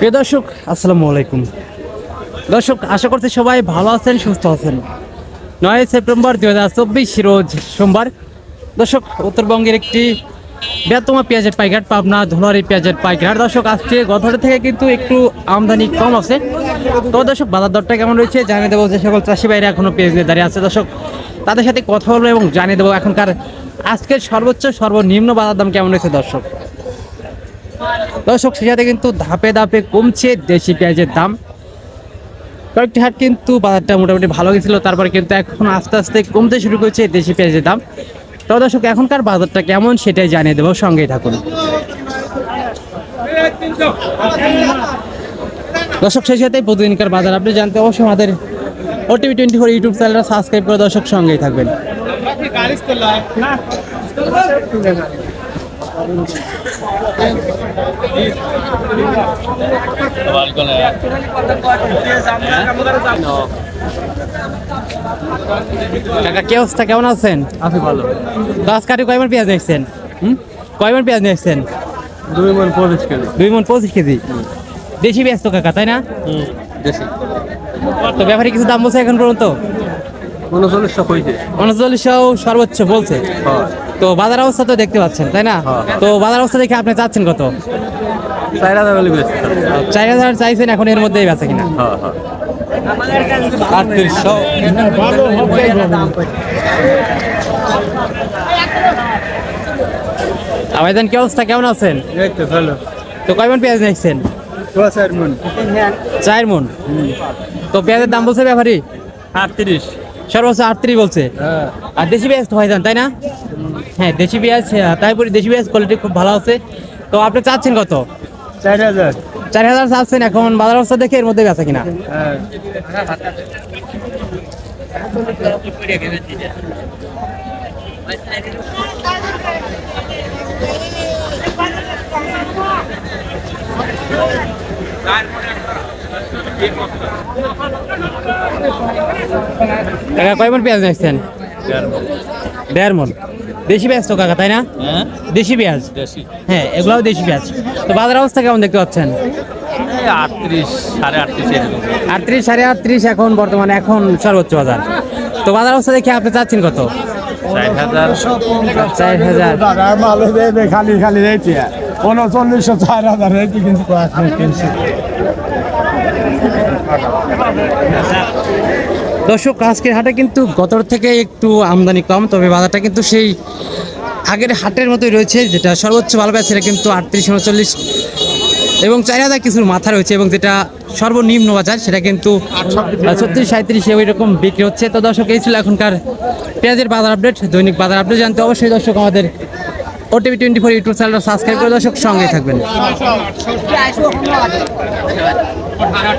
প্রিয় দর্শক, আসসালামু আলাইকুম। দর্শক, আশা করছি সবাই ভালো আছেন, সুস্থ আছেন। নয় সেপ্টেম্বর দুই হাজার চব্বিশ রোজ সোমবার। দর্শক, উত্তরবঙ্গের একটি বৃহত্তম পেঁয়াজের পাইকার পাবনা ধুলারি পেঁয়াজের পাইকার। দর্শক, আজকে গতটা থেকে কিন্তু একটু আমদানি কম আছে। তো দর্শক, বাজার দরটা কেমন রয়েছে জানিয়ে দেবো। যে সকল চাষি ভাইরা এখনও পেঁয়াজ নিয়ে দাঁড়িয়ে আছে। দর্শক, তাদের সাথে কথা বলব এবং জানিয়ে দেবো এখনকার আজকের সর্বোচ্চ, সর্বনিম্ন বাজার দাম কেমন রয়েছে দর্শক? দর্শক সে সাথে কিন্তু ধাপে ধাপে কমছে দেশি পেঁয়াজের দাম। কয়েকটি হাট কিন্তু বাজারটা মোটামুটি ভালো গেছিল, তারপরে কিন্তু এখন আস্তে আস্তে কমতে শুরু করেছে দেশি পেঁয়াজের দাম। তো দর্শক, এখনকার বাজারটা কেমন সেটাই জানিয়ে দেবো, সঙ্গেই থাকুন। দর্শক, সেই সাথে প্রতিদিনকার বাজার আপনি জানতে অবশ্যই আমাদের ওটিভি টোয়েন্টি ফোর ইউটিউব চ্যানেলটা সাবস্ক্রাইব করে দর্শক, সঙ্গেই থাকবেন। কাকা কি অবস্থা? কেমন আছেন? আছে ভালো। গাছ কাটি কয়বার পেঁয়াজ নিয়েছেন হুম? কয়বার পেঁয়াজ নিয়েছেন দুই মন পঁচিশ কেজি। দুই মন পঁচিশ কেজি? দেশি পেঁয়াজ তো কাকা তাই না? দেশি তো ব্যাপারে কিছু দাম বলছে এখন পর্যন্ত? উনচল্লিশশো কইছে উনচল্লিশশো সর্বোচ্চ বলছে। তো বাজার অবস্থা তো দেখতে পাচ্ছেন তাই না? হ্যাঁ। তো বাজার অবস্থা দেখে আপনি চাচ্ছেন কত? চার হাজার চার হাজার চাইছেন এখন এর মধ্যেই বেচা কিনা। হ্যাঁ হ্যাঁ। আটত্রিশশো। আবেদন কি অবস্থা? কেমন আছেন? তো ভালো। তো কয় পেঁয়াজ নিয়েছেন? চার মন। চার মন। তো পেঁয়াজের দাম বলছে ব্যাপারী? আটত্রিশ। সর্বোচ্চ আটত্রিশ বলছে। হ্যাঁ। আর দেশি পেঁয়াজ তো হয় যান তাই না? হ্যাঁ দেশি পেঁয়াজ আহ, তারপরে দেশি পেঁয়াজ কোয়ালিটি খুব ভালো আছে। তো আপনি চাচ্ছেন কত? চার হাজার। চার হাজার চাচ্ছেন এখন বাজার অবস্থা দেখে এর মধ্যে বেচা কিনা? হ্যাঁ। কাকা কয় মন পেঁয়াজ নিয়েছেন? দেড় মন। দেশি পেঁয়াজ তো কাকা তাই না? হ্যাঁ। দেশি পেঁয়াজ? হ্যাঁ এগুলাও দেশি পেঁয়াজ। তো বাজার অবস্থা কেমন দেখতে পাচ্ছেন? আটত্রিশ সাড়ে আটত্রিশ এখন বর্তমানে এখন সর্বোচ্চ বাজার। তো বাজার অবস্থা দেখে আপনি চাচ্ছেন কত? চার হাজার। খালি খালি রেটে। উনচল্লিশশো চার হাজার কিন্তু দর্শক, আজকের হাটে কিন্তু গতর থেকে একটু আমদানি কম, তবে বাজারটা কিন্তু সেই আগের হাটের মতোই রয়েছে, যেটা সর্বোচ্চ ভালো পেয়েছে সেটা কিন্তু আটত্রিশ উনচল্লিশ। এবং চার হাজার কিছুর মাথা রয়েছে, এবং যেটা সর্বনিম্ন বাজার, সেটা কিন্তু ছত্রিশ সাঁত্রিশ ওই রকম বিক্রি হচ্ছে। তো দর্শক, এই ছিল এখনকার পেঁয়াজের বাজার আপডেট, দৈনিক বাজার আপডেট জানতে অবশ্যই দর্শক আমাদের ওটিভি টোয়েন্টি ফোর ইউটিউব চ্যানেলটা সাবস্ক্রাইব করে দর্শক সঙ্গেই থাকবেন। টাকা